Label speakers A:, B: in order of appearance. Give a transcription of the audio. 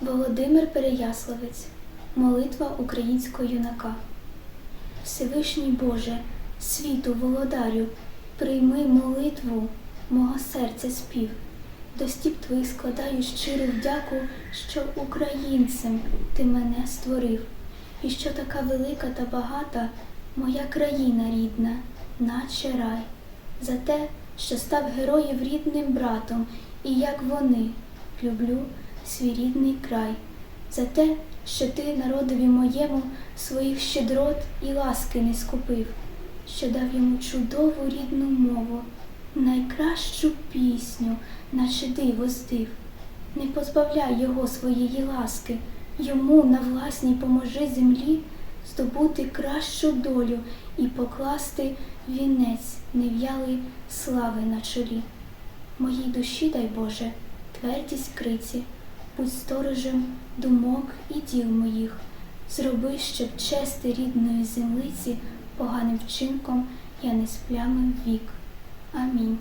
A: Володимир Переяславець. Молитва українського юнака. Всевишній Боже, світу володарю, прийми молитву мого серця спів. До стіп твоїх складаю щиру вдяку, що українцем ти мене створив, і що така велика та багата моя країна рідна, наче рай, за те, що став героїв рідним братом, і як вони люблю свій рідний край, за те, що ти народові моєму своїх щедрот і ласки не скупив, що дав йому чудову рідну мову, найкращу пісню, наче диво здив. Не позбавляй його своєї ласки, йому на власній поможи землі здобути кращу долю і покласти вінець нев'ялий слави на чолі. Моїй душі, дай Боже, твердість криці, будь сторожем думок і діл моїх, зроби, щоб чести рідної землиці поганим вчинком я не сплямив вік. Амінь.